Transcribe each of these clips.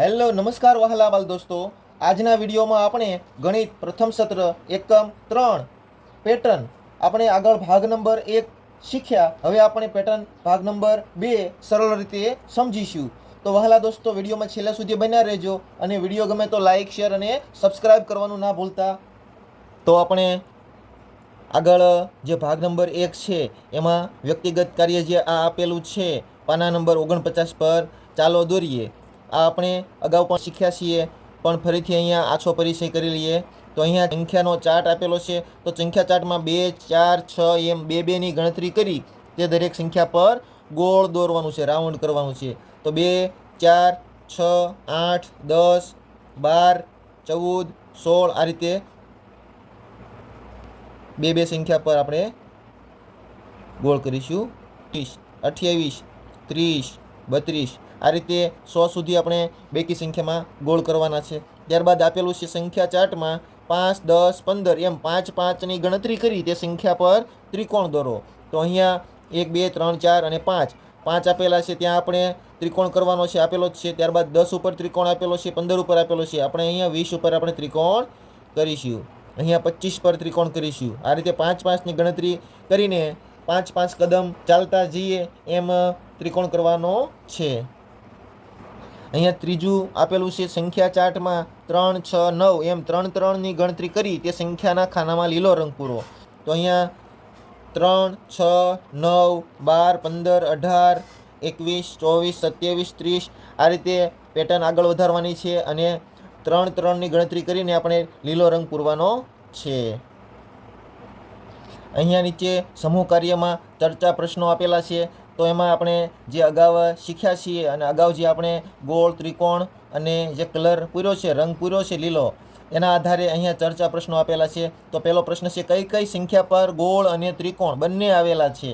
Hello, નમસ્કાર વહાલા દોસ્તો. આજના વિડીયોમાં આપણે ગણિત પ્રથમ સત્ર એકમ ત્રણ પેટર્ન આપણે આગળ ભાગ નંબર એક શીખ્યા. હવે આપણે પેટર્ન ભાગ નંબર બે સરળ રીતે સમજીશું. તો વહાલા દોસ્તો, વિડીયોમાં છેલ્લા સુધી બન્યા રહેજો અને વીડિયો ગમે તો લાઇક શેર અને સબસ્ક્રાઇબ કરવાનું ના ભૂલતા. તો આપણે આગળ જે ભાગ નંબર એક છે, એમાં વ્યક્તિગત કાર્ય જે આ આપેલું છે, પાના નંબર ઓગણપચાસ પર ચાલો દોરીએ. આ આપણે અગાઉ પણ શીખ્યા છીએ, પણ ફરીથી અહીંયા આછો પરિચય કરી લઈએ. તો અહીંયા સંખ્યાનો ચાર્ટ આપેલો છે. તો સંખ્યા ચાર્ટમાં બે, ચાર, છ, એમ બે, બેની ગણતરી કરી. તે દરેક સંખ્યા પર ગોળ દોરવાનું છે, રાઉન્ડ કરવાનું છે. તો બે, ચાર, છ, આઠ, દસ, બાર, ચૌદ, સોળ આ રીતે બે બે સંખ્યા પર આપણે ગોળ કરીશું. ત્રીસ અઠ્યાવીસ, ત્રીસ, બત્રીસ આ રીતે સો સુધી આપણે બેકી સંખ્યામાં ગોળ કરવાના છે. ત્યારબાદ આપેલું છે સંખ્યા ચાર્ટમાં પાંચ, દસ, પંદર, એમ પાંચ, પાંચની ગણતરી કરી તે સંખ્યા પર ત્રિકોણ દોરો. તો અહીંયા એક, બે, ત્રણ, ચાર અને પાંચ. પાંચ આપેલા છે ત્યાં આપણે ત્રિકોણ કરવાનો છે, આપેલો જ છે. ત્યારબાદ દસ ઉપર ત્રિકોણ આપેલો છે, પંદર ઉપર આપેલો છે. આપણે અહીંયા વીસ ઉપર આપણે ત્રિકોણ કરીશું. અહીંયા પચીસ પર ત્રિકોણ કરીશું. આ રીતે પાંચ, પાંચની ગણતરી કરીને પાંચ પાંચ કદમ ચાલતા જઈએ એમ ત્રિકોણ કરવાનો છે. અહીંયા ત્રીજું આપેલું છે સંખ્યા ચાર્ટમાં ત્રણ, છ, નવ, એમ ત્રણ ત્રણની ગણતરી કરી તે સંખ્યાના ખાનામાં લીલો રંગ પૂરો. તો અહીંયા ત્રણ, છ, નવ, બાર, પંદર, અઢાર, એકવીસ, ચોવીસ, સત્યાવીસ, ત્રીસ આ રીતે પેટર્ન આગળ વધારવાની છે અને ત્રણ ત્રણની ગણતરી કરીને આપણે લીલો રંગ પૂરવાનો છે. અહીંયા નીચે સમૂહ કાર્યમાં ચર્ચા પ્રશ્નો આપેલા છે. તો એમાં આપણે જે અગાઉ શીખ્યા છીએ અને અગાઉ જે આપણે ગોળ, ત્રિકોણ અને જે કલર પૂર્યો છે, રંગ પૂર્યો છે, લીલો, એના આધારે અહીંયા ચર્ચા પ્રશ્નો આપેલા છે. તો પહેલો પ્રશ્ન છે, કઈ કઈ સંખ્યા પર ગોળ અને ત્રિકોણ બંને આવેલા છે?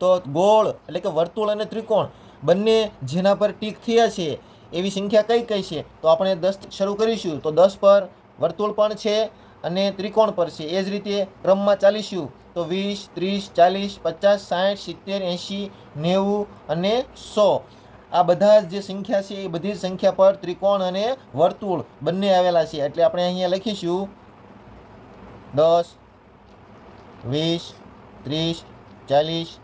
તો ગોળ એટલે કે વર્તુળ અને ત્રિકોણ બંને જેના પર ટીક થયા છે, એવી સંખ્યા કઈ કઈ છે? તો આપણે દસ શરૂ કરીશું. તો દસ પર વર્તુળ પણ છે અને ત્રિકોણ પર છે. એ જ રીતે ક્રમમાં ચાલીશું. તો વીસ, ત્રીસ, ચાલીસ, પચાસ, સાઠ, સિત્તેર, એંશી, નેવું અને સો. આ બધા જ સંખ્યા છે, એ બધી સંખ્યા પર ત્રિકોણ અને વર્તુળ બંને આવેલા છે. એટલે આપણે અહીંયા લખીશું. દસ, વીસ, ત્રીસ, ચાલીસ,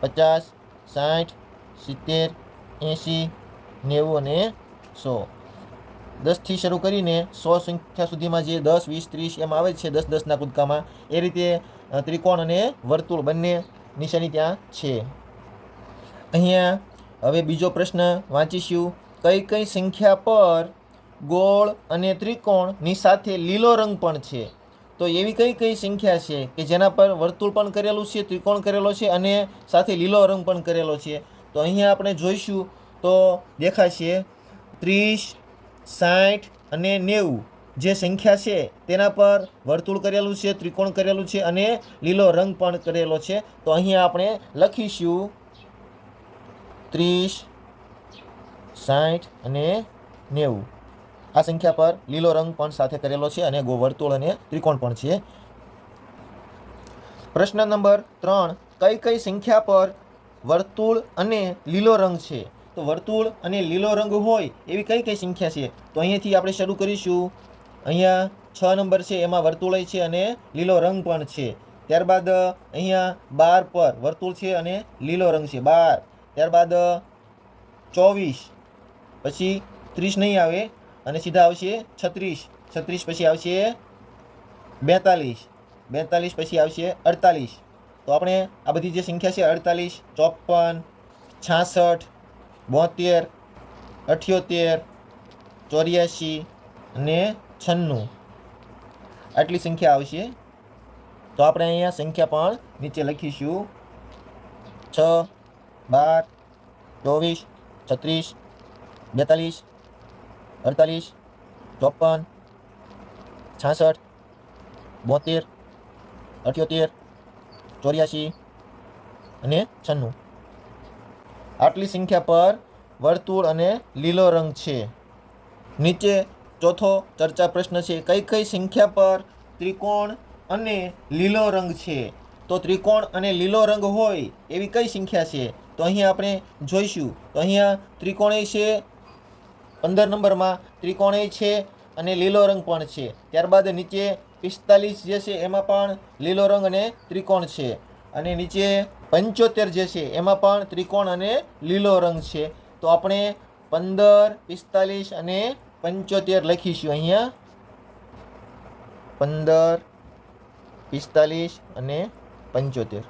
પચાસ, સાઠ, સિત્તેર, એંશી, નેવું અને સો. દસથી શરૂ કરીને સો સંખ્યા સુધીમાં જે દસ, વીસ, ત્રીસ એમ આવે છે દસ, દસના કૂદકામાં, એ રીતે ત્રિકોણ અને વર્તુળ બંને નિશાની ત્યાં છે. અહીંયા હવે બીજો પ્રશ્ન વાંચીશું. કઈ કઈ સંખ્યા પર ગોળ અને ત્રિકોણની સાથે લીલો રંગ પણ છે? તો એવી કઈ કઈ સંખ્યા છે કે જેના પર વર્તુળ પણ કરેલું છે, ત્રિકોણ કરેલો છે અને સાથે લીલો રંગ પણ કરેલો છે? તો અહીંયા આપણે જોઈશું તો દેખાશે ત્રીસ સાઠ અને નેવું જે સંખ્યા છે તેના પર વર્તુળ કરેલું છે, ત્રિકોણ કરેલું છે અને લીલો રંગ પણ કરેલો છે. તો અહીંયા આપણે લખીશું ત્રીસ, સાઠ અને નેવું. આ સંખ્યા પર લીલો રંગ પણ સાથે કરેલો છે અને ગો વર્તુળ અને ત્રિકોણ પણ છે. પ્રશ્ન નંબર ત્રણ, કઈ કઈ સંખ્યા પર વર્તુળ અને લીલો રંગ છે? તો વર્તુળ અને લીલો રંગ હોય એવી કઈ કઈ સંખ્યા છે? તો અહીંયાથી આપણે શરૂ કરીશું. અહીંયા છ નંબર છે, એમાં વર્તુળય છે અને લીલો રંગ પણ છે. ત્યારબાદ, અહીંયા બાર પર વર્તુળ છે અને લીલો રંગ છે, બાર. ત્યારબાદ, ચોવીસ. પછી ત્રીસ નહીં આવે અને સીધા આવશે છત્રીસ. છત્રીસ પછી આવશે બેતાલીસ. બેતાલીસ પછી આવશે અડતાલીસ. તો આપણે આ બધી જે સંખ્યા છે, અડતાલીસ, ચોપન, છાસઠ બોતેર, અઠ્યોતેર ચોર્યાસી અને છન્નું. આટલી સંખ્યા આવશે. તો આપણે અહીંયા સંખ્યા પણ નીચે લખીશું. છ, બાર, ચોવીસ, છત્રીસ, બેતાલીસ, અડતાલીસ, ચોપન, છાસઠ, બોતેર, અઠ્યોતેર ચોર્યાસી અને છન્નું. આટલી સંખ્યા પર વર્તુળ અને લીલો રંગ છે. નીચે ચોથો ચર્ચા પ્રશ્ન છે, કઈ કઈ સંખ્યા પર ત્રિકોણ અને લીલો રંગ છે? તો ત્રિકોણ અને લીલો રંગ હોય એવી કઈ સંખ્યા છે? તો અહીંયા આપણે જોઈશું. તો અહીંયા ત્રિકોણે છે, પંદર નંબરમાં ત્રિકોણય છે અને લીલો રંગ પણ છે. ત્યારબાદ નીચે પિસ્તાલીસ જે છે, એમાં પણ લીલો રંગ અને ત્રિકોણ છે. અને નીચે પંચોતેર જે છે, એમાં પણ ત્રિકોણ અને લીલો રંગ છે. તો આપણે પંદર, પિસ્તાલીસ અને પંચોતેર લખીશું અહીંયા. પંદર, પિસ્તાલીસ અને પંચોતેર.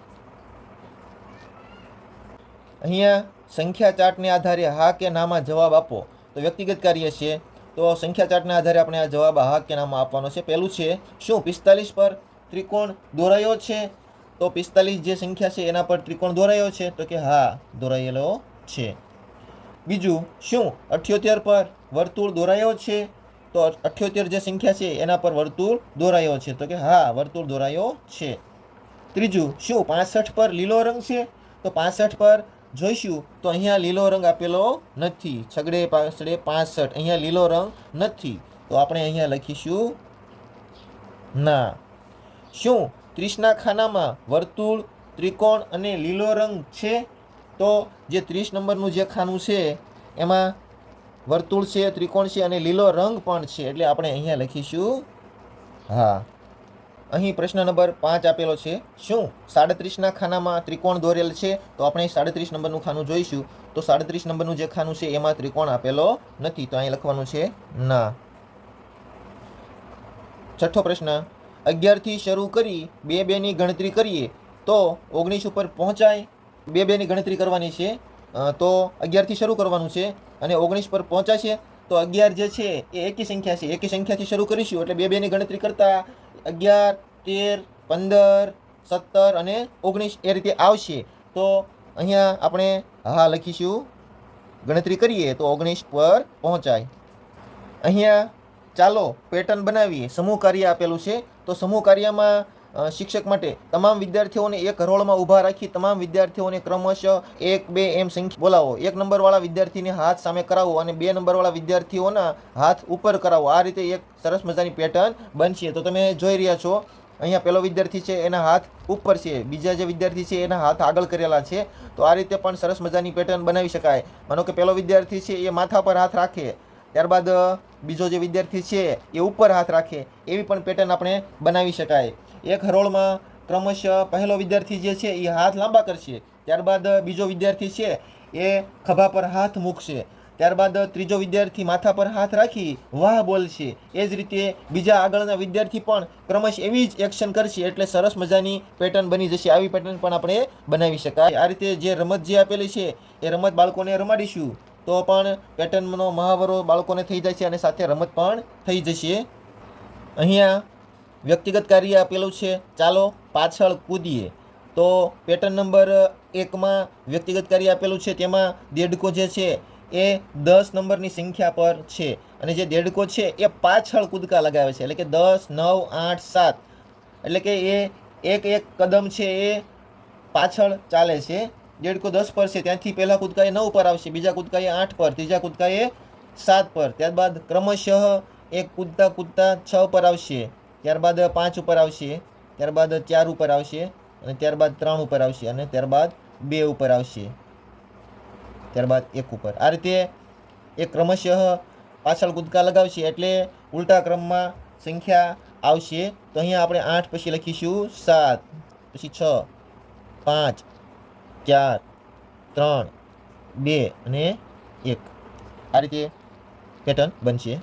અહીંયા સંખ્યા ચાર્ટને આધારે હા કે નામાં જવાબ આપો. તો વ્યક્તિગત કાર્ય છે. તો સંખ્યા ચાર્ટના આધારે આપણે આ જવાબ હા કે નામાં આપવાનો છે. પહેલું છે શું? પિસ્તાલીસ પર ત્રિકોણ દોરાયો છે. તો પિસ્તાલીસ જે સંખ્યા છે એના પર ત્રિકોણ દોરાયો છે, તો કે હા, દોરાયેલો છે. બીજું, શું? અઠ્યોતેર પર વર્તુળ દોરાયો છે, તો અઠ્યોતેર જે સંખ્યા છે એના પર વર્તુળ દોરાયો છે, તો કે હા, વર્તુળ દોરાયો છે. ત્રીજું, શું? પાસઠ પર લીલો રંગ છે, તો પાસઠ પર જોઈશું, તો અહીંયા લીલો રંગ આપેલો નથી. છગડે પાસડે પાસઠ, અહીંયા લીલો રંગ નથી. તો આપણે અહીંયા લખીશું ના. શું? ત્રીસના ખાનામાં વર્તુળ, ત્રિકોણ અને લીલો રંગ છે, તો જે ત્રીસ નંબરનું જે ખાનું છે, એમાં વર્તુળ છે, ત્રિકોણ છે અને લીલો રંગ પણ છે, એટલે આપણે અહીંયા લખીશું. હા. અહીં પ્રશ્ન નંબર પાંચ આપેલો છે, શું સાડત્રીસના ખાનામાં ત્રિકોણ દોરેલ છે? તો આપણે સાડત્રીસ નંબરનું ખાનું જોઈશું. તો સાડત્રીસ નંબરનું જે ખાનું છે, એમાં ત્રિકોણ આપેલો નથી. તો અહીં લખવાનું છે ના. છઠ્ઠો પ્રશ્ન. અગિયારથી શરૂ કરી બે બેની ગણતરી કરીએ, તો ઓગણીસ ઉપર પહોંચાય, બે બેની ગણતરી કરવાની છે તો અગિયારથી શરૂ કરવાનું છે અને ઓગણીસ પર પહોંચાશે, તો અગિયાર જે છે એ એકી સંખ્યા છે. એકી સંખ્યાથી શરૂ કરીશું એટલે બે બેની ગણતરી કરતાં અગિયાર, તેર, પંદર, સત્તર અને ઓગણીસ એ રીતે આવશે. તો અહીંયા આપણે હા લખીશું. ગણતરી કરીએ તો ઓગણીસ પર પહોંચાય. અહીંયા ચાલો પેટર્ન બનાવીએ. સમૂહ કાર્ય આપેલું છે. તો સમૂહ કાર્યમાં શિક્ષક માટે તમામ વિદ્યાર્થીઓને એક હરોળમાં ઊભા રાખી તમામ વિદ્યાર્થીઓને ક્રમશઃ એક, બે એમ સંખ્યા બોલાવો. એક નંબરવાળા વિદ્યાર્થીને હાથ સામે કરાવો અને બે નંબરવાળા વિદ્યાર્થીઓના હાથ ઉપર કરાવો. આ રીતે એક સરસ મજાની પેટર્ન બનશે. તો તમે જોઈ રહ્યા છો, અહીંયા પહેલો વિદ્યાર્થી છે, એના હાથ ઉપર છે. બીજા જે વિદ્યાર્થી છે, એના હાથ આગળ કરેલા છે. તો આ રીતે પણ સરસ મજાની પેટર્ન બનાવી શકાય. માનો કે પહેલો વિદ્યાર્થી છે, એ માથા પર હાથ રાખે. ત્યારબાદ બીજો જે વિદ્યાર્થી છે એ ઉપર હાથ રાખે, એવી પણ પેટર્ન આપણે બનાવી શકાય. એક હરોળમાં ક્રમશઃ પહેલો વિદ્યાર્થી જે છે એ હાથ લાંબા કરશે. ત્યારબાદ બીજો વિદ્યાર્થી છે એ ખભા પર હાથ મૂકશે. ત્યારબાદ ત્રીજો વિદ્યાર્થી માથા પર હાથ રાખી વાહ બોલશે. એ જ રીતે બીજા આગળના વિદ્યાર્થી પણ ક્રમશ એવી જ એક્શન કરશે એટલે સરસ મજાની પેટર્ન બની જશે. આવી પેટર્ન પણ આપણે બનાવી શકાય. આ રીતે જે રમત જે આપેલી છે, એ રમત બાળકોને રમાડીશું. તો પણ પેટર્નનો મહાવરો બાળકોને થઈ જાય છે અને સાથે રમત પણ થઈ જશે. અહીંયા વ્યક્તિગત કાર્ય આપેલું છે. ચાલો પાછળ કૂદીએ. તો પેટર્ન નંબર એકમાં વ્યક્તિગત કાર્ય આપેલું છે. તેમાં દેડકો જે છે એ દસ નંબરની સંખ્યા પર છે. અને જે દેડકો છે એ પાછળ કૂદકા લગાવે છે. એટલે કે દસ, નવ, આઠ, સાત. એટલે કે એ એક એક કદમ છે એ પાછળ ચાલે છે. દેડકો દસ પર છે, ત્યાંથી પહેલાં કૂદકા એ નવ પર આવશે, બીજા કૂદકા એ આઠ પર, ત્રીજા કૂદકા એ સાત પર. ત્યારબાદ ક્રમશઃ એક કૂદતા કૂદતા છ પર આવશે, ત્યારબાદ પાંચ ઉપર આવશે, ત્યારબાદ ચાર ઉપર આવશે, અને ત્યારબાદ ત્રણ ઉપર આવશે, અને ત્યારબાદ બે ઉપર આવશે. ત્યારબાદ એક ઉપર. આ રીતે એ ક્રમશઃ પાછળ કૂદકા લગાવશે એટલે ઉલટા ક્રમમાં સંખ્યા આવશે. તો અહીંયા આપણે આઠ પછી લખીશું સાત, પછી છ, પાંચ ચાર, ત્રણ, બે અને એક. આ રીતે પેટર્ન બનશે.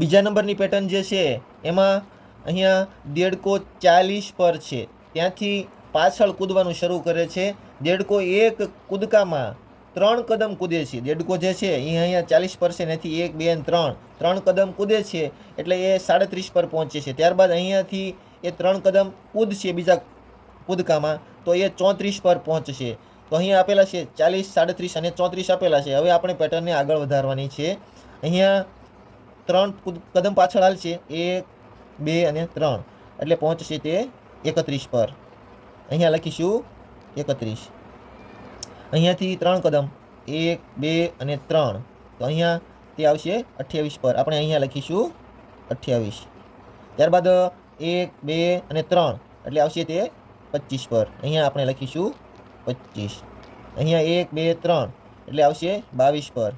બીજા નંબરની પેટર્ન જે છે, એમાં અહીંયા દેડકો ચાલીસ પર છે. ત્યાંથી પાછળ કૂદવાનું શરૂ કરે છે. દેડકો એક કૂદકામાં ત્રણ કદમ કૂદે છે. દેડકો જે છે, એ અહીંયા ચાલીસ પર છે નથી એક, બે અને ત્રણ. ત્રણ કદમ કૂદે છે, એટલે એ સાડત્રીસ પર પહોંચે છે. ત્યારબાદ અહીંયાથી એ ત્રણ કદમ કૂદશે બીજા કૂદકામાં તો એ ચોત્રીસ પર પહોંચશે. તો અહીંયા આપેલા છે ચાલીસ, સાડત્રીસ અને ચોત્રીસ આપેલા છે. હવે આપણે પેટર્નને આગળ વધારવાની છે. અહીંયા ત્રણ કૂદ- કદમ પાછળ હાલશે એક, બે અને ત્રણ. એટલે પહોંચશે તે એકત્રીસ પર. અહીંયા લખીશું એકત્રીસ. અહીંયાથી ત્રણ કદમ. એક, બે અને ત્રણ. તો અહીંયા તે આવશે અઠ્યાવીસ પર. આપણે અહીંયા લખીશું અઠ્યાવીસ. ત્યારબાદ એક, બે અને ત્રણ. એટલે આવશે તે પચીસ પર. અહીંયા આપણે લખીશું પચીસ. અહીંયા એક, બે, ત્રણ. એટલે આવશે બાવીસ પર.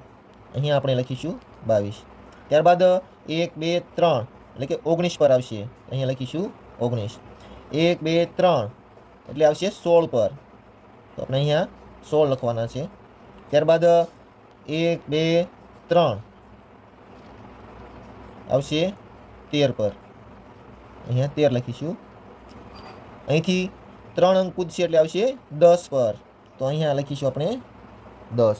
અહીંયા આપણે લખીશું બાવીસ. ત્યારબાદ, એક, બે, ત્રણ. એટલે કે ઓગણીસ પર આવશે. અહીંયા લખીશું ઓગણીસ. એક, બે, ત્રણ. એટલે આવશે સોળ પર. તો આપણે અહીંયા સોળ લખવાના છે. ત્યારબાદ, એક, બે, ત્રણ. આવશે તેર પર. અહીંયા તેર લખીશું. અહીંથી ત્રણ અંક કૂદશે એટલે આવશે દસ પર. તો અહીંયા લખીશું આપણે દસ.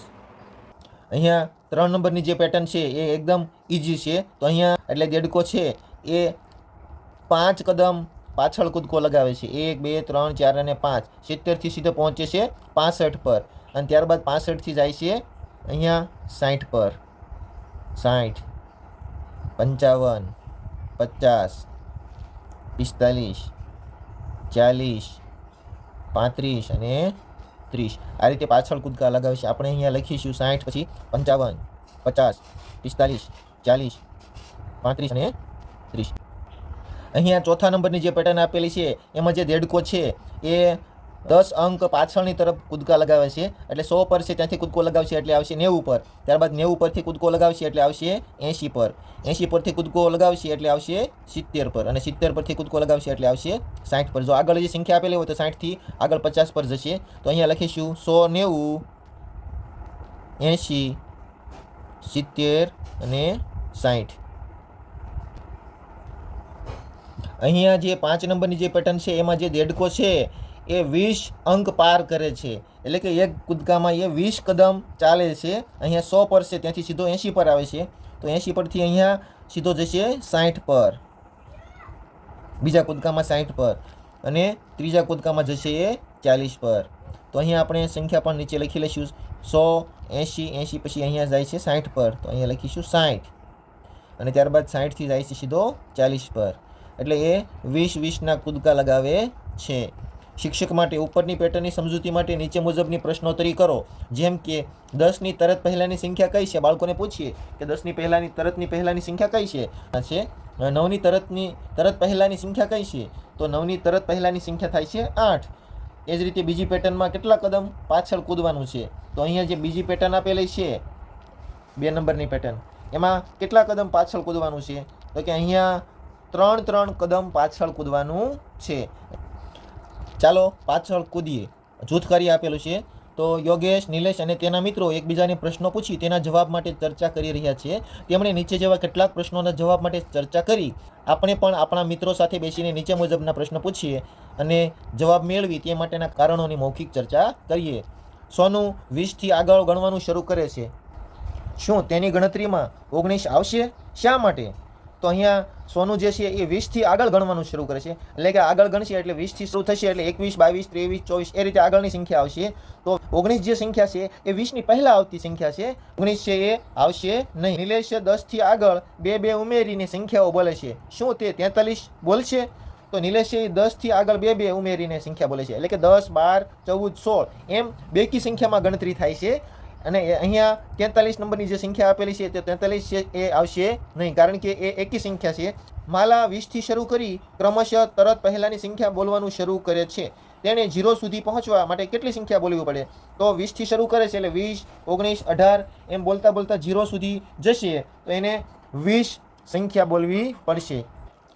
અહીંયા ત્રણ નંબરની જે પેટર્ન છે એ એકદમ ઇઝી છે. તો અહીંયા એટલે દેડકો છે એ પાંચ કદમ પાછળ કૂદકો લગાવે છે. એક, બે, ત્રણ, ચાર અને પાંચ. સિત્તેરથી સીધો પહોંચે છે પાસઠ પર. અને ત્યારબાદ પાસઠથી જાય છે અહીંયા સાઠ પર. સાઠ પંચાવન, પચાસ, પિસ્તાલીસ, ચાલીસ પાંત્રીસ અને ત્રીસ. આ રીતે પાછળ કૂદકા લગાવે છે. આપણે અહીંયા લખીશું સાઠ, પછી પંચાવન, પચાસ, પિસ્તાલીસ, ચાલીસ, પાંત્રીસ અને ત્રીસ. અહીંયા ચોથા નંબરની જે પેટર્ન આપેલી છે, એમાં જે દેડકો છે, એ દસ અંક પાછળની તરફ કૂદકા લગાવે છે, એટલે સો પર છે, ત્યાંથી કૂદકો લગાવશે એટલે આવશે નેવું પર. ત્યારબાદ નેવું પરથી કૂદકો લગાવશે એટલે આવશે એંશી પર. એંશી પરથી કૂદકો લગાવશે એટલે આવશે સિત્તેર પર અને સિત્તેર પરથી કૂદકો લગાવશે એટલે આવશે સાઠ પર. જો આગળ જે સંખ્યા આપેલી હોય તો સાઠથી આગળ પચાસ પર જશે. તો અહીંયા લખીશું સો નેવું, એંશી, સિત્તેર અને સાઠ. અહીંયા જે પાંચ નંબરની જે પેટર્ન છે, એમાં જે દેડકો છે એ વીસ અંક પાર કરે છે. એટલે કે એક કૂદકામાં એ વીસ કદમ ચાલે છે. અહીંયા સો પર છે, ત્યાંથી સીધો એંશી પર આવે છે. તો એંશી પરથી અહીંયા સીધો જશે સાઠ પર. બીજા કૂદકામાં સાઠ પર. અને ત્રીજા કૂદકામાં જશે એ ચાલીસ પર. તો અહીંયા આપણે સંખ્યા પણ નીચે લખી લઈશું. સો, એંશી એંશી પછી અહીંયા જાય છે સાઠ પર. તો અહીંયા લખીશું સાઠ અને ત્યારબાદ સાઠથી જાય છે સીધો ચાલીસ પર. એટલે એ વીસ વીસના કૂદકા લગાવે છે. શિક્ષક માટે ઉપરની પેટર્નની સમજૂતી માટે નીચે મુજબની પ્રશ્નોત્તરી કરો. જેમ કે, દસની તરત પહેલાંની સંખ્યા કઈ છે? બાળકોને પૂછીએ કે દસની પહેલાંની, તરતની પહેલાંની સંખ્યા કઈ છે? છે નવની તરતની, તરત પહેલાંની સંખ્યા કઈ છે? તો નવની તરત પહેલાંની સંખ્યા થાય છે આઠ. એ જ રીતે બીજી પેટર્નમાં કેટલા કદમ? પાછળ કૂદવાનું છે. તો અહીંયા જે બીજી પેટર્ન આપેલી છે, બે નંબરની પેટર્ન, એમાં કેટલા કદમ પાછળ કૂદવાનું છે? તો કે અહીંયા ત્રણ ત્રણ કદમ પાછળ કૂદવાનું છે. ચાલો પાછળ કૂદીએ. જૂથ કરી આપેલું છે. તો યોગેશ, નિલેશ અને તેના મિત્રો એકબીજાને પ્રશ્નો પૂછી તેના જવાબ માટે ચર્ચા કરી રહ્યા છે. તેમણે નીચે જેવા કેટલાક પ્રશ્નોના જવાબ માટે ચર્ચા કરી. આપણે પણ આપણા મિત્રો સાથે બેસીને નીચે મુજબના પ્રશ્ન પૂછીએ અને જવાબ મેળવી તે માટેના કારણોની મૌખિક ચર્ચા કરીએ. સોનું વીસથી આગળ ગણવાનું શરૂ કરે છે. શું તેની ગણતરીમાં ઓગણીસ આવશે? શા માટે? તો અહીંયા સોનું જે છે એ વીસથી આગળ ગણવાનું શરૂ કરે છે. એટલે કે આગળ ગણશે એટલે વીસથી શરૂ થશે એટલે એકવીસ, બાવીસ, ત્રેવીસ, ચોવીસ, એ રીતે આગળની સંખ્યા આવશે. તો ઓગણીસ જે સંખ્યા છે એ વીસની પહેલાં આવતી સંખ્યા છે. ઓગણીસ છે એ આવશે નહીં. નિલેશ દસથી આગળ બે બે ઉમેરીને સંખ્યાઓ બોલે છે. શું તે તેતાલીસ બોલશે? તો નિલેશે એ દસથી આગળ બે બે ઉમેરીને સંખ્યા બોલે છે. એટલે કે દસ, બાર, ચૌદ, સોળ એમ બેકી સંખ્યામાં ગણતરી થાય છે. અને અહીંયા તેતાલીસ નંબરની જે સંખ્યા આપેલી છે, તે તેતાલીસ છે, એ આવશે નહીં. કારણ કે એ એકી સંખ્યા છે. માલા વીસથી શરૂ કરી ક્રમશઃ તરત પહેલાંની સંખ્યા બોલવાનું શરૂ કરે છે. તેણે ઝીરો સુધી પહોંચવા માટે કેટલી સંખ્યા બોલવી પડે? તો વીસથી શરૂ કરે છે એટલે વીસ, ઓગણીસ, અઢાર, એમ બોલતા બોલતા ઝીરો સુધી જશે. તો એને વીસ સંખ્યા બોલવી પડશે.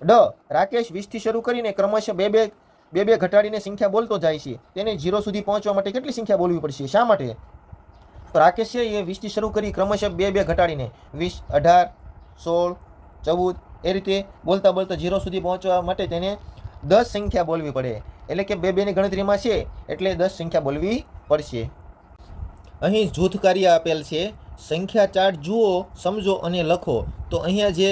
ડ, રાકેશ વીસથી શરૂ કરીને ક્રમશઃ બે બે બે બે ઘટાડીને સંખ્યા બોલતો જાય છે. તેને ઝીરો સુધી પહોંચવા માટે કેટલી સંખ્યા બોલવી પડશે? શા માટે? રાકેશ એ વીસથી શરૂ કરી ક્રમશઃ બે બે ઘટાડીને વીસ, અઢાર, સોળ, ચૌદ, એ રીતે બોલતા બોલતા ઝીરો સુધી પહોંચવા માટે તેને દસ સંખ્યા બોલવી પડે. એટલે કે બે બેની ગણતરીમાં છે એટલે દસ સંખ્યા બોલવી પડશે. અહીં જૂથ કાર્ય આપેલ છે. સંખ્યા ચાર્ટ જુઓ, સમજો અને લખો. તો અહીંયા જે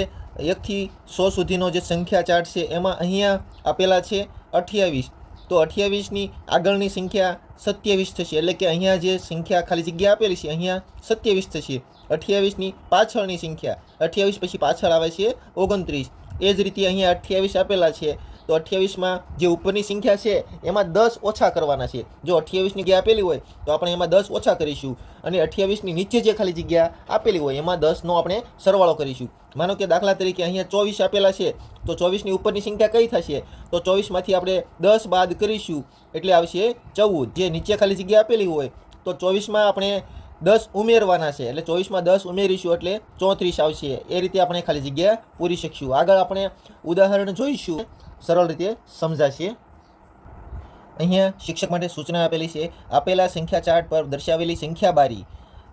એકથી સો સુધીનો જે સંખ્યા ચાર્ટ છે, એમાં અહીંયા આપેલા છે અઠ્યાવીસ. તો અઠ્યાવીસની આગળની સંખ્યા સત્યાવીસ થશે. એટલે કે અહીંયા જે સંખ્યા ખાલી જગ્યા આપેલી છે, અહીંયા સત્યાવીસ થશે. અઠ્યાવીસની પાછળની સંખ્યા, અઠ્યાવીસ પછી પાછળ આવે છે ઓગણત્રીસ. એ જ રીતે અહીંયા અઠ્યાવીસ આપેલા છે. તો અઠ્યાવીસમાં જે ઉપરની સંખ્યા છે, એમાં દસ ઓછા કરવાના છે. જો અઠ્યાવીસની જગ્યા આપેલી હોય, તો આપણે એમાં દસ ઓછા કરીશું. અને અઠ્યાવીસની નીચે જે ખાલી જગ્યા આપેલી હોય, એમાં દસનો આપણે સરવાળો કરીશું. માનો કે દાખલા તરીકે અહીંયા ચોવીસ આપેલા છે, તો ચોવીસની ઉપરની સંખ્યા કઈ થશે? તો ચોવીસમાંથી આપણે દસ બાદ કરીશું, એટલે આવશે ચૌદ. જે નીચે ખાલી જગ્યા આપેલી હોય, તો ચોવીસમાં આપણે દસ ઉમેરવાના છે, એટલે ચોવીસમાં દસ ઉમેરીશું, એટલે ચોત્રીસ આવશે. એ રીતે આપણે ખાલી જગ્યા પૂરી શકીશું. આગળ આપણે ઉદાહરણ જોઈશું. સરળ રીતે સમજાશે. અહીંયા શિક્ષક માટે સૂચના આપેલી છે, આપેલા સંખ્યા ચાર્ટ પર દર્શાવેલી સંખ્યા બારી.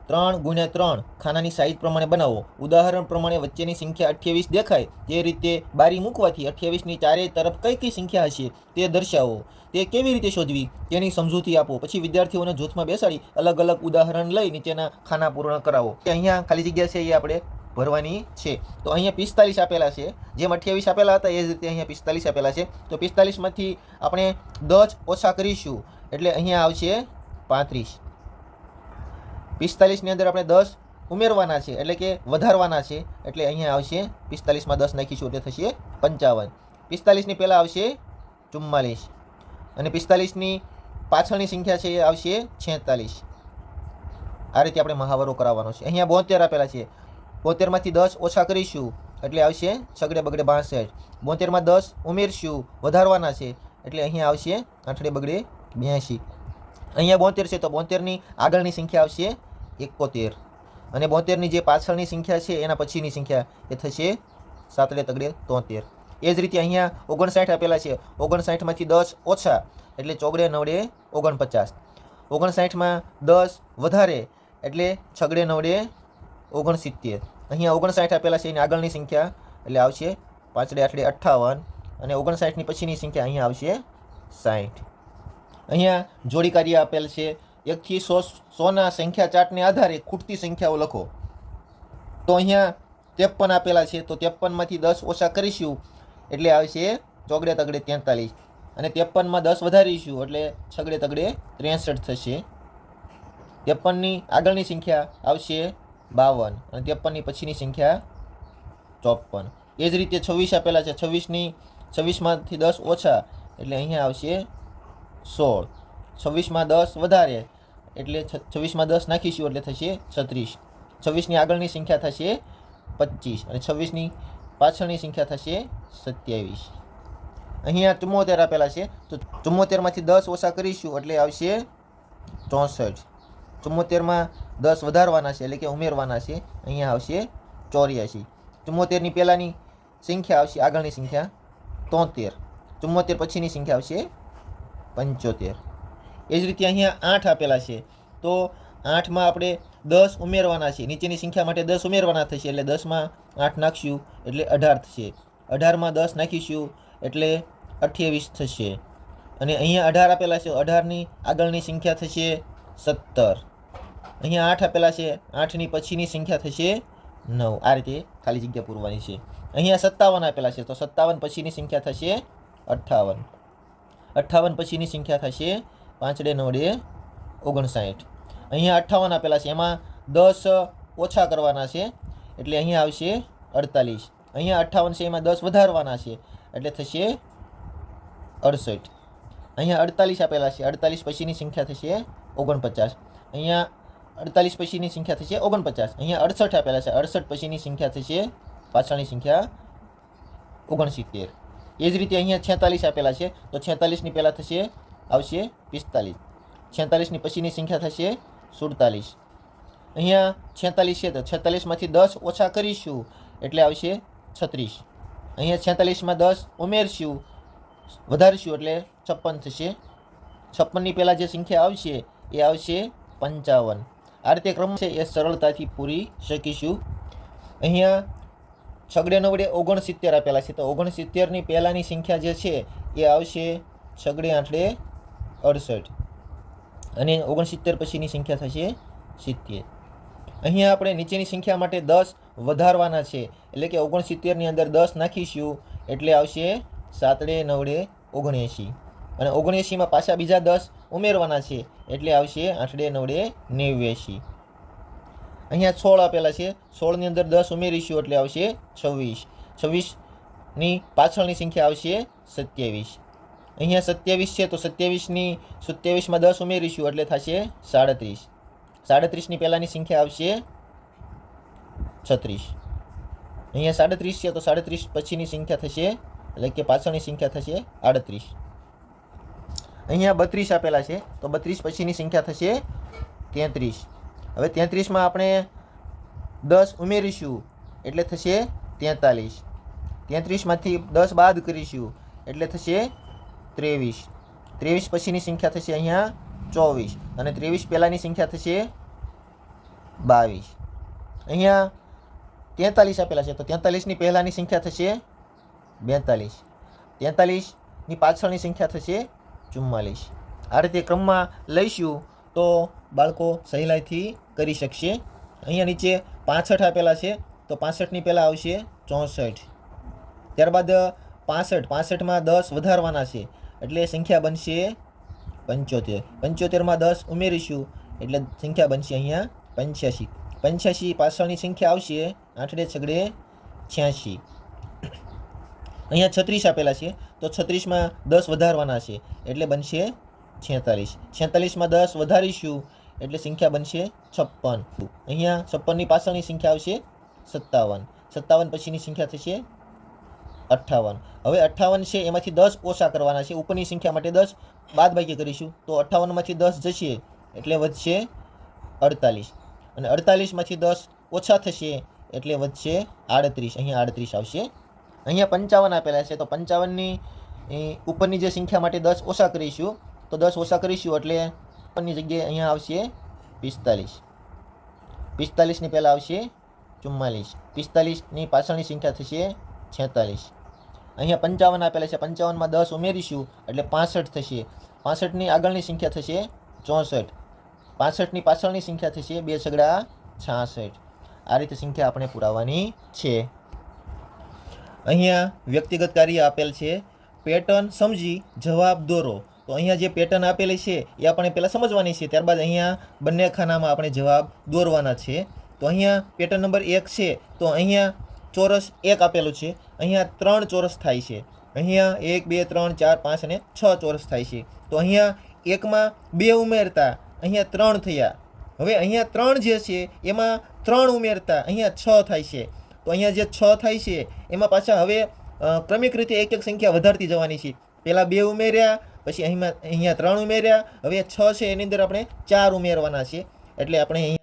ત્રણ ગુણ્યા ત્રણ, ખાનાની સાઈઝ પ્રમાણે બનાવો. ઉદાહરણ પ્રમાણે વચ્ચેની સંખ્યા અઠ્યાવીસ દેખાય. તે રીતે બારી મૂકવાથી અઠ્યાવીસની ચારે તરફ કઈ કઈ સંખ્યા હશે તે દર્શાવો. તે કેવી રીતે શોધવી તેની સમજૂતી આપો. પછી વિદ્યાર્થીઓને જૂથમાં બેસાડી અલગ અલગ ઉદાહરણ લઈ નીચેના ખાના પૂર્ણ કરાવો. અહીંયા ખાલી જગ્યા છે એ આપણે ભરવાની છે. તો અહીંયા પિસ્તાલીસ આપેલા છે. જેમ અઠ્યાવીસ આપેલા હતા, એ જ રીતે અહીંયા પિસ્તાલીસ આપેલા છે. તો પિસ્તાલીસમાંથી આપણે દસ ઓછા કરીશું. એટલે અહીંયા આવશે પાંત્રીસ. પિસ્તાલીસની અંદર આપણે દસ ઉમેરવાના છે, એટલે કે વધારવાના છે. એટલે અહીંયા આવશે પિસ્તાલીસમાં દસ નાખીશું, એટલે થશે પંચાવન. પિસ્તાલીસની પહેલાં આવશે ચુમ્માલીસ. અને પિસ્તાલીસની પાછળની સંખ્યા છે, એ આવશે છેતાલીસ. આ રીતે આપણે મહાવરો કરાવવાનો છે. અહીંયા બોતેર આપેલા છે. બોતેરમાંથી દસ ઓછા કરીશું. એટલે આવશે સગડે બગડે બાસઠ. બોતેરમાં દસ ઉમેરશું. વધારવાના છે. એટલે અહીંયા આવશે આઠડે બગડે બ્યાસી. અહીંયા બોતેર છે તો બોતેરની આગળની સંખ્યા આવશે એકોતેર. અને બોતેરની જે પાછળની સંખ્યા છે એના પછીની સંખ્યા એ થશે સાતડે તગડે તોતેર. એ જ રીતે અહીંયા ઓગણસાઠ આપેલા છે. ઓગણસાઠમાંથી દસ ઓછા એટલે ચોગડે નવડે ઓગણપચાસ. ઓગણસાઠમાં દસ વધારે એટલે છગડે નવડે ઓગણસિત્તેર. અહીંયા ઓગણસાઠ આપેલા છે, એની આગળની સંખ્યા એટલે આવશે પાંચડે આઠડે અઠ્ઠાવન અને ઓગણસાઠની પછીની સંખ્યા અહીંયા આવશે સાઠ અહીંયા જોડી કાર્ય આપેલ છે, એકથી સો, સોના સંખ્યા ચાર્ટને આધારે ખૂટતી સંખ્યાઓ લખો. તો અહીંયા ત્રેપન આપેલા છે, તો ત્રેપનમાંથી દસ ઓછા કરીશું એટલે આવશે ચોગડે તગડે તેતાલીસ. અને ત્રેપનમાં દસ વધારીશું એટલે છગડે તગડે ત્રેસઠ થશે. ત્રેપનની આગળની સંખ્યા આવશે બાવન. અને ત્રેપનની પછીની સંખ્યા ચોપન. એ જ રીતે છવ્વીસ આપેલા છે. છવ્વીસની, છવ્વીસમાંથી દસ ઓછા, એટલે અહીંયા આવશે સોળ. છવ્વીસમાં દસ વધારે, એટલે છવ્વીસમાં દસ નાખીશું, એટલે થશે છત્રીસ. છવ્વીસની આગળની સંખ્યા થશે પચીસ અને છવ્વીસની પાછળની સંખ્યા થશે સત્યાવીસ. અહીંયા ચુમ્મોતેર આપેલા છે. તો ચુમ્મોતેરમાંથી દસ ઓછા કરીશું, એટલે આવશે ચોસઠ. ચુમ્મોતેરમાં દસ વધારવાના છે, એટલે કે ઉમેરવાના છે. અહીંયા આવશે ચોર્યાસી. ચુમ્મોતેરની પહેલાંની સંખ્યા આવશે, આગળની સંખ્યા તોતેર. ચુમ્મોતેર પછીની સંખ્યા આવશે પંચોતેર. એ જ રીતે અહીંયા આઠ આપેલા છે. તો આઠમાં આપણે દસ ઉમેરવાના છે. નીચેની સંખ્યા માટે દસ ઉમેરવાના થશે, એટલે દસમાં આઠ નાખશું, એટલે અઢાર થશે. અઢારમાં દસ નાખીશું, એટલે અઠ્યાવીસ થશે. અને અહીંયા અઢાર આપેલા છે. અઢારની આગળની સંખ્યા થશે સત્તર. અહીંયા આઠ આપેલા છે. આઠની પછીની સંખ્યા થશે નવ. આ રીતે ખાલી જગ્યા પૂરવાની છે. અહીંયા સત્તાવન આપેલા છે. તો સત્તાવન પછીની સંખ્યા થશે અઠ્ઠાવન. અઠ્ઠાવન પછીની સંખ્યા થશે પાંચડે નવડે ઓગણસાઠ. અહીંયા અઠ્ઠાવન આપેલા છે. એમાં દસ ઓછા કરવાના છે. એટલે અહીંયા આવશે અડતાલીસ. અહીંયા અઠ્ઠાવન છે. એમાં દસ વધારવાના છે. એટલે થશે અડસઠ. અહીંયા અડતાલીસ આપેલા છે. અડતાલીસ પછીની સંખ્યા થશે ઓગણપચાસ. અહીંયા અડતાલીસ પછીની સંખ્યા થશે ઓગણપચાસ. અહીંયા અડસઠ આપેલા છે. અડસઠ પછીની સંખ્યા થશે પાછળની સંખ્યા ઓગણસિત્તેર. એ જ રીતે અહીંયા છેતાલીસ આપેલા છે. તો છેતાલીસની પહેલાં થશે, આવશે પિસ્તાલીસ. છેતાલીસની પછીની સંખ્યા થશે સુડતાલીસ. અહીંયા છેતાલીસ છે તો છેતાલીસમાંથી દસ ઓછા કરીશું એટલે આવશે છત્રીસ. અહીંયા છેતાલીસમાં દસ ઉમેરશું, વધારીશું એટલે છપ્પન થશે. છપ્પનની પહેલાં જે સંખ્યા આવશે એ આવશે પંચાવન. આ રીતે ક્રમ છે, એ સરળતાથી પૂરી શકીશું. અહીંયા છગડે નવડે ઓગણસિત્તેર આપેલા છે, તો ઓગણસિત્તેરની પહેલાંની સંખ્યા જે છે, એ આવશે છગડે આઠડે અડસઠ. અને ઓગણસિત્તેર પછીની સંખ્યા થશે સિત્તેર. અહીંયા આપણે નીચેની સંખ્યા માટે દસ વધારવાના છે, એટલે કે ઓગણસિત્તેરની અંદર દસ નાખીશું, એટલે આવશે સાતડે નવડે ઓગણએંશી. અને ઓગણએંશીમાં પાછા બીજા દસ ઉમેરવાના છે એટલે આવશે આઠડે નવડે નેવ્યાશી. અહીંયા સોળ આપેલા છે. સોળની અંદર દસ ઉમેરીશું એટલે આવશે છવ્વીસ. છવ્વીસની પાછળની સંખ્યા આવશે સત્યાવીસ. અહીંયા સત્યાવીસ છે તો સત્યાવીસની, સત્યાવીસમાં દસ ઉમેરીશું એટલે થશે સાડત્રીસ. સાડત્રીસની પહેલાંની સંખ્યા આવશે છત્રીસ. અહીંયા સાડત્રીસ છે તો સાડત્રીસ પછીની સંખ્યા થશે એટલે કે પાછળની સંખ્યા થશે આડત્રીસ. અહીંયા બત્રીસ આપેલા છે. તો બત્રીસ પછીની સંખ્યા થશે તેત્રીસ. હવે તેત્રીસમાં આપણે દસ ઉમેરીશું, એટલે થશે તેતાલીસ. તેત્રીસમાંથી દસ બાદ કરીશું, એટલે થશે ત્રેવીસ. ત્રેવીસ પછીની સંખ્યા થશે અહીંયા ચોવીસ. અને ત્રેવીસ પહેલાંની સંખ્યા થશે બાવીસ. અહીંયા તેતાલીસ આપેલા છે, તો તેતાલીસની પહેલાંની સંખ્યા થશે બેતાલીસ. તેતાલીસની પાછળની સંખ્યા થશે ચુમ્માલીસ. આ રીતે ક્રમમાં લઈશું તો બાળકો સહેલાઈથી કરી શકશે. અહીંયા નીચે પાસઠ આપેલા છે, તો પાસઠની પહેલાં આવશે ચોસઠ. ત્યારબાદ પાસઠ, પાસઠમાં દસ વધારવાના છે, એટલે સંખ્યા બનશે પંચોતેર. પંચોતેરમાં દસ ઉમેરીશું, એટલે સંખ્યા બનશે અહીંયા પંચ્યાસી. પંચ્યાસી પાછળની સંખ્યા આવશે આઠડે છગડે છ્યાસી અહીંયા છત્રીસ આપેલા છે, તો છત્રીસમાં દસ વધારવાના છે, એટલે બનશે છેતાલીસ. છેતાલીસમાં દસ વધારીશું, એટલે સંખ્યા બનશે છપ્પન. અહીંયા છપ્પનની પાછળની સંખ્યા આવશે સત્તાવન. સત્તાવન પછીની સંખ્યા થશે અઠ્ઠાવન. હવે અઠ્ઠાવન છે, એમાંથી દસ ઓછા કરવાના છે, ઉપરની સંખ્યા માટે દસ બાદ બાકી કરીશું, તો અઠ્ઠાવનમાંથી દસ જશે, એટલે વધશે અડતાલીસ. અને અડતાલીસમાંથી દસ ઓછા થશે, એટલે વધશે આડત્રીસ. અહીંયા આડત્રીસ આવશે અહીંયા પંચાવન આપેલા છે, તો પંચાવનની ઉપરની જે સંખ્યા માટે દસ ઓછા કરીશું, તો દસ ઓછા કરીશું એટલે ઉપરની જગ્યાએ અહીંયા આવશે પિસ્તાલીસ. પિસ્તાલીસની પહેલાં આવશે ચુમ્માલીસ. પિસ્તાલીસની પાછળની સંખ્યા થશે છેતાલીસ. અહીંયા પંચાવન આપેલા છે, પંચાવનમાં દસ ઉમેરીશું એટલે પાસઠ થશે. પાસઠની આગળની સંખ્યા થશે ચોસઠ. પાસઠની પાછળની સંખ્યા થશે બે સગડા છાસઠ. આ રીતે સંખ્યા આપણે પુરાવાની છે. અહીંયા વ્યક્તિગત કાર્ય આપેલ છે. પેટર્ન સમજી, જવાબ દોરો. તો અહીંયા જે પેટર્ન આપેલી છે, એ આપણે પહેલાં સમજવાની છે. ત્યારબાદ અહીંયા બંને ખાનામાં આપણે જવાબ દોરવાના છે. તો અહીંયા પેટર્ન નંબર એક છે, તો અહીંયા ચોરસ એક આપેલું છે. અહીંયા ત્રણ ચોરસ થાય છે. અહીંયા એક, બે, ત્રણ, ચાર, પાંચ અને છ ચોરસ થાય છે. તો અહીંયા એકમાં બે ઉમેરતા, અહીંયા ત્રણ થયા. હવે અહીંયા ત્રણ જે છે, એમાં ત્રણ ઉમેરતા, અહીંયા છ થાય છે. તો અહીંયા જે છ થાય છે, એમાં પાછા હવે ક્રમિક રીતે એક એક સંખ્યા વધારતી જવાની છે. પહેલાં બે ઉમેર્યા, પછી અહીંમાં, અહીંયા ત્રણ ઉમેર્યા, હવે છ છે, એની અંદર આપણે ચાર ઉમેરવાના છે. એટલે આપણે અહીંયા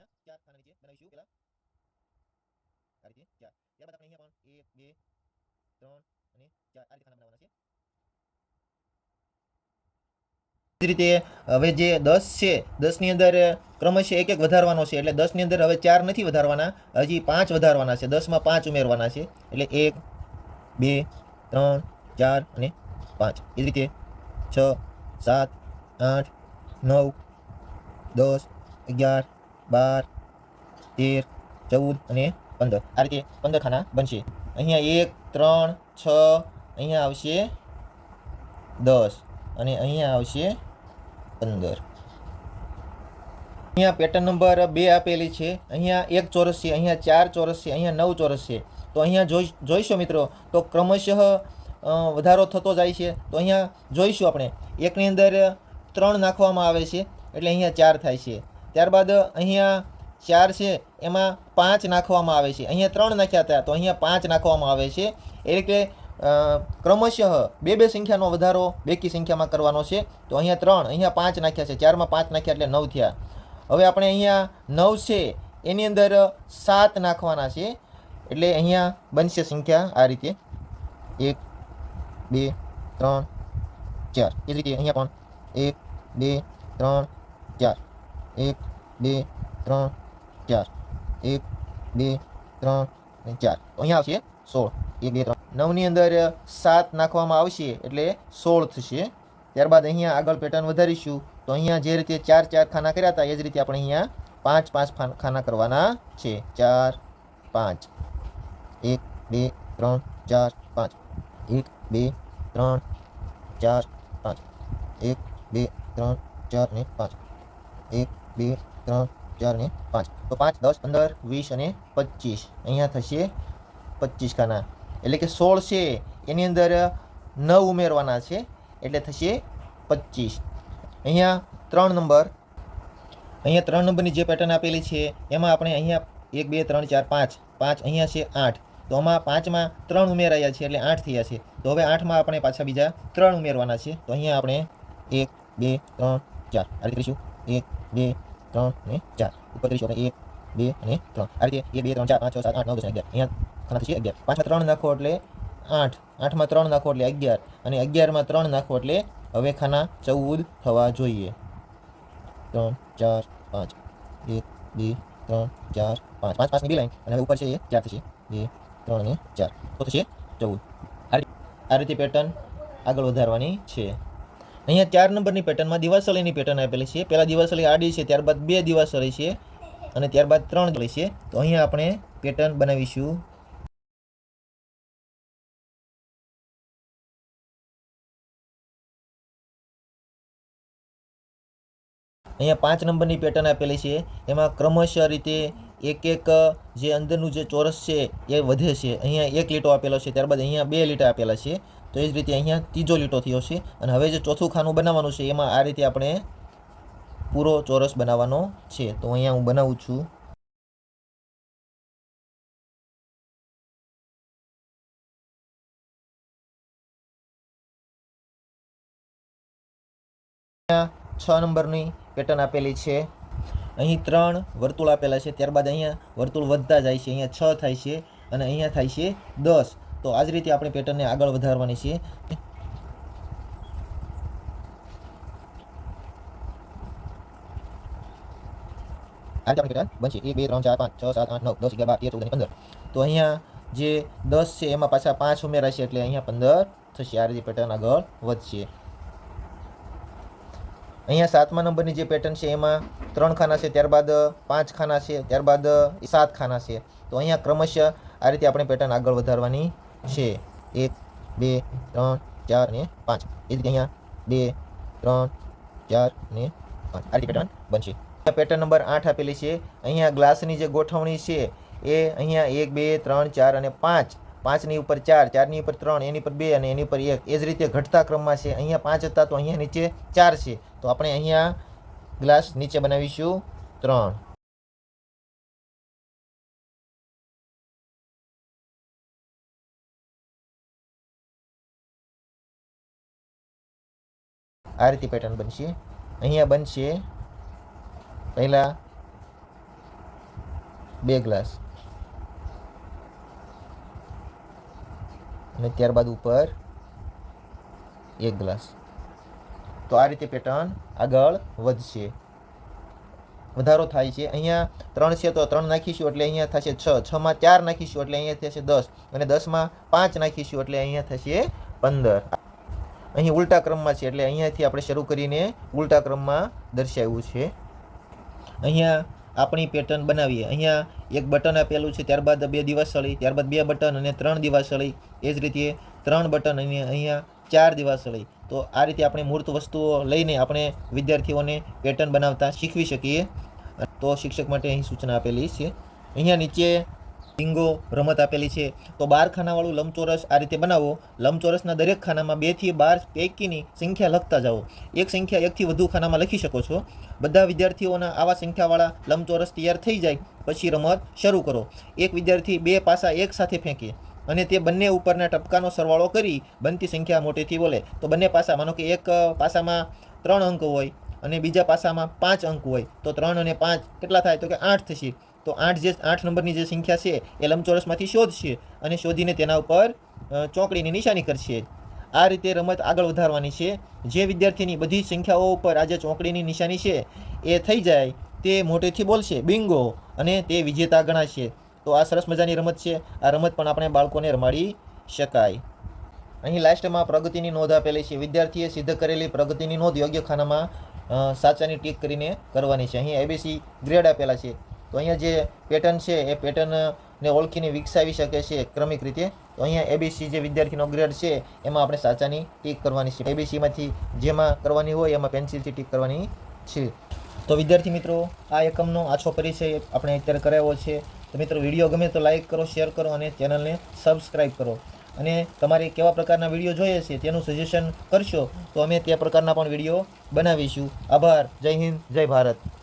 રીતે, હવે જે દસ છે, દસની અંદર ક્રમશઃ એક એક વધારવાનો છે. એટલે દસની અંદર હવે ચાર નથી વધારવાના, હજી પાંચ વધારવાના છે. દસમાં પાંચ ઉમેરવાના છે. એટલે એક, બે, ત્રણ, ચાર અને પાંચ. એ રીતે છ, સાત, આઠ, નવ, દસ, અગિયાર, બાર, તેર, ચૌદ અને પંદર. આ રીતે પંદર ખાના બનશે. અહીંયા એક, ત્રણ, છ, અહીંયા આવશે દસ અને અહીંયા આવશે પંદર. અહીંયા પેટર્ન નંબર બે આપેલી છે. અહીંયા એક ચોરસ છે, અહીંયા ચાર ચોરસ છે, અહીંયા નવ ચોરસ છે. તો અહીંયા જોઈ જોઈશો મિત્રો, તો ક્રમશઃ વધારો થતો જાય છે. તો અહીંયા જોઈશું આપણે. એકની અંદર ત્રણ નાખવામાં આવે છે, એટલે અહીંયા ચાર થાય છે. ત્યારબાદ અહીંયા ચાર છે, એમાં પાંચ નાખવામાં આવે છે. અહીંયા ત્રણ નાખ્યા હતા, તો અહીંયા પાંચ નાખવામાં આવે છે. એટલે કે ક્રમશઃ બે બે સંખ્યાનો વધારો, બેકી સંખ્યામાં કરવાનો છે. તો અહીંયા ત્રણ, અહીંયા પાંચ નાખ્યા છે. ચારમાં પાંચ નાખ્યા એટલે નવ થયા. હવે આપણે અહીંયા નવ છે, એની અંદર સાત નાખવાના છે. એટલે અહીંયા બનશે સંખ્યા આ રીતે. એક, બે, ત્રણ, ચાર. એ જ રીતે અહીંયા પણ એક, બે, ત્રણ, ચાર. એક, બે, ત્રણ, ચાર. એક, બે, ત્રણ ચાર. અહીંયા આવશે સોળ. એક, બે, ત્રણ. નવની અંદર સાત નાખવામાં આવશે એટલે સોળ થશે. ત્યારબાદ અહીંયા આગળ પેટર્ન વધારીશું. તો અહીંયા જે રીતે ચાર ચાર ખાના કર્યા હતા, એ જ રીતે આપણે અહીંયા પાંચ પાંચ ખાના કરવાના છે. ચાર, પાંચ. એક, બે, ત્રણ, ચાર, પાંચ. એક, બે, ત્રણ, ચાર, પાંચ. એક, બે, ત્રણ, ચાર ને પાંચ. એક, બે, ત્રણ, ચાર ને પાંચ. તો પાંચ, દસ, પંદર, વીસ અને પચીસ. અહીંયા થશે પચીસ ખાના. એટલે કે સોળ છે. એની અંદર નવ ઉમેરવાના છે. એટલે થશે પચીસ. અહીંયા ત્રણ નંબર. અહીંયા ત્રણ નંબરની જે પેટર્ન આપેલી છે, એમાં આપણે અહીંયા એક, બે, ત્રણ, ચાર, પાંચ. પાંચ અહીંયા છે આઠ. તો આમાં પાંચમાં ત્રણ ઉમેરાયા છે એટલે આઠ થયા છે. તો હવે આઠમાં આપણે પાછા બીજા ત્રણ ઉમેરવાના છે. તો અહીંયા આપણે એક, બે, ત્રણ, ચાર. આ રીતે કરીશું. એક, બે, ત્રણ અને ચાર. ઉપર કરીશું આપણે એક, બે અને ત્રણ. આ રીતે એક, બે, ત્રણ, ચાર, પાંચ, છ, સાત, આઠ, નવ, દસ, અગિયાર. અહીંયા ખાના થશે અગિયાર. પાંચમાં ત્રણ નાખો એટલે આઠ. આઠમાં ત્રણ નાખો એટલે અગિયાર. અને અગિયારમાં ત્રણ નાખો એટલે હવે ખાના ચૌદ થવા જોઈએ. ત્રણ, ચાર, પાંચ. એક, બે, ત્રણ, ચાર, પાંચ. પાંચ, પાંચની બે લાઈન. અને ઉપર છે એ ચાર થશે. બે, ત્રણ અને ચાર. તો થશે ચૌદ. આ રીતે પેટર્ન આગળ વધારવાની છે. અહીંયા ચાર નંબરની પેટર્નમાં દિવાસળીની પેટર્ન આપેલી છે. પહેલાં દિવાસળી આડી છે, ત્યારબાદ બે દિવાસળી છે અને ત્યારબાદ ત્રણ છે. તો અહીંયા આપણે પેટર્ન બનાવીશું. અહીંયા પાંચ નંબરની પેટર્ન આપેલી છે. એમાં ક્રમશઃ રીતે એક એક જે અંદરનું જે ચોરસ છે એ વધે છે. અહીંયા એક લીટો આપેલો છે, ત્યારબાદ અહીંયા બે લીટા આપેલા છે. તો એ જ રીતે અહીંયા ત્રીજો લીટો થયો છે. અને હવે જે ચોથું ખાનું બનાવવાનું છે, એમાં આ રીતે આપણે પૂરો ચોરસ બનાવવાનો છે. તો અહીંયા હું બનાવું છું. છ નંબરની પેટર્ન આપેલી છે. અહીં ત્રણ વર્તુળ આપેલા છે. ત્યારબાદ અહીંયા વર્તુળ વધતા જાય છે. અહીંયા છ થાય છે અને અહીંયા થાય છે દસ. તો આ જ રીતે આપણે પેટર્નને આગળ વધારવાની છે. બે, ત્રણ, ચાર, પાંચ, છ, સાત, આઠ, નવ, દસ, અગિયાર તો અહીંયા જે દસ છે, એમાં પાછા પાંચ ઉમેરાશે એટલે અહીંયા પંદર થશે. આ રીતે પેટર્ન આગળ વધશે. અહીંયા સાતમા નંબરની જે પેટર્ન છે, એમાં ત્રણ ખાના છે, ત્યારબાદ પાંચ ખાના છે, ત્યારબાદ સાત ખાના છે. તો અહીંયા ક્રમશઃ આ રીતે આપણે પેટર્ન આગળ વધારવાની છે. એક, બે, ત્રણ, ચાર અને પાંચ. એ જ રીતે અહીંયા બે, ત્રણ, ચાર અને પાંચ. આ રીતે પેટર્ન બનશે. પેટર્ન નંબર આઠ આપેલી છે. અહીંયા ગ્લાસની જે ગોઠવણી છે, એ અહીંયા એક, બે, ત્રણ, ચાર અને પાંચ. પાંચની ઉપર ચાર, ચારની ઉપર ત્રણ, એની ઉપર બે અને એની ઉપર એક. એ જ રીતે ઘટતા ક્રમમાં છે. અહીંયા પાંચ હતા તો અહીંયા નીચે ચાર છે. તો આપણે અહીંયા ગ્લાસ નીચે બનાવીશું. ત્રણ. આ રીતે પેટર્ન બનશે. અહીંયા બનશે પહેલા બે ગ્લાસ. અને ત્યારબાદ ઉપર એક ગ્લાસ. તો આ રીતે પેટર્ન આગળ વધશે. વધારો થાય છે. અહીંયા ત્રણ છે તો ત્રણ નાખીશું એટલે અહીંયા થશે છ. છમાં ચાર નાખીશું એટલે અહીંયા થશે દસ. અને દસમાં પાંચ નાખીશું એટલે અહીંયા થશે પંદર. અહીં ઉલટા ક્રમમાં છે એટલે અહીંયાથી આપણે શરૂ કરીને ઉલટા ક્રમમાં દર્શાવ્યું છે. અહીંયા આપણી પેટર્ન બનાવીએ. અહીંયા એક બટન આપેલું છે, ત્યારબાદ બે દિવાસળી ત્યારબાદ બે બટન અને ત્રણ દિવાસળી એ જ રીતે ત્રણ બટન અને અહીંયા ચાર દિવાસળી તો આ રીતે આપણે મૂર્ત વસ્તુઓ લઈને આપણે વિદ્યાર્થીઓને પેટર્ન બનાવતા શીખવી શકીએ. તો શિક્ષક માટે અહીં સૂચના આપેલી છે. અહીંયા નીચે બિંગો રમત આપેલી છે. તો બાર ખાનાવાળું લંબચોરસ આ રીતે બનાવો. લંબચોરસના દરેક ખાનામાં બેથી બાર પૈકીની સંખ્યા લખતા જાઓ. એક સંખ્યા એકથી વધુ ખાનામાં લખી શકો છો. બધા વિદ્યાર્થીઓના આવા સંખ્યાવાળા લંબચોરસ તૈયાર થઈ જાય, પછી રમત શરૂ કરો. એક વિદ્યાર્થી બે પાસા એક સાથે ફેંકે અને તે બંને ઉપરના ટપકાનો સરવાળો કરી બનતી સંખ્યા મોટેથી બોલે. તો બંને પાસા, માનો કે એક પાસામાં ત્રણ અંક હોય અને બીજા પાસામાં પાંચ અંક હોય, તો ત્રણ અને પાંચ કેટલા થાય? તો કે આઠ થશે. તો આઠ જે આઠ નંબરની જે સંખ્યા છે, એ લંબચોરસમાંથી શોધશે અને શોધીને તેના ઉપર ચોકડીની નિશાની કરશે. આ રીતે રમત આગળ વધારવાની છે. જે વિદ્યાર્થીની બધી સંખ્યાઓ ઉપર આ જે ચોકડીની નિશાની છે, એ થઈ જાય તે મોટેથી બોલશે. બિંગો! અને તે વિજેતા ગણાશે. તો આ સરસ મજાની રમત છે. આ રમત પણ આપણે બાળકોને રમાડી શકાય. અહીં લાસ્ટમાં પ્રગતિની નોંધ આપેલી છે. વિદ્યાર્થીએ સિદ્ધ કરેલી પ્રગતિની નોંધ યોગ્ય ખાનામાં સાચાની ટીક કરીને કરવાની છે. અહીં એબીસી ગ્રેડ આપેલા છે. તો અહીંયા જે પેટર્ન છે, એ પેટર્નને ઓળખીને વિકસાવી શકે છે ક્રમિક રીતે. તો અહીંયા એબીસી જે વિદ્યાર્થીનો ગ્રેડ છે, એમાં આપણે સાચાની ટીક કરવાની છે. એબીસીમાંથી જેમાં કરવાની હોય, એમાં પેન્સિલથી ટીક કરવાની છે. તો વિદ્યાર્થી મિત્રો, આ એકમનો આછો પરિચય આપણે અત્યારે કરાવ્યો છે. તો મિત્રો, વીડિયો ગમે તો લાઇક કરો શેર કરો અને ચેનલને સબસ્ક્રાઈબ કરો. અને તમારે કેવા પ્રકારના વીડિયો જોઈએ છે તેનું સજેશન કરશો, તો અમે તે પ્રકારના પણ વીડિયો બનાવીશું. આભાર. જય હિન્દ, જય ભારત.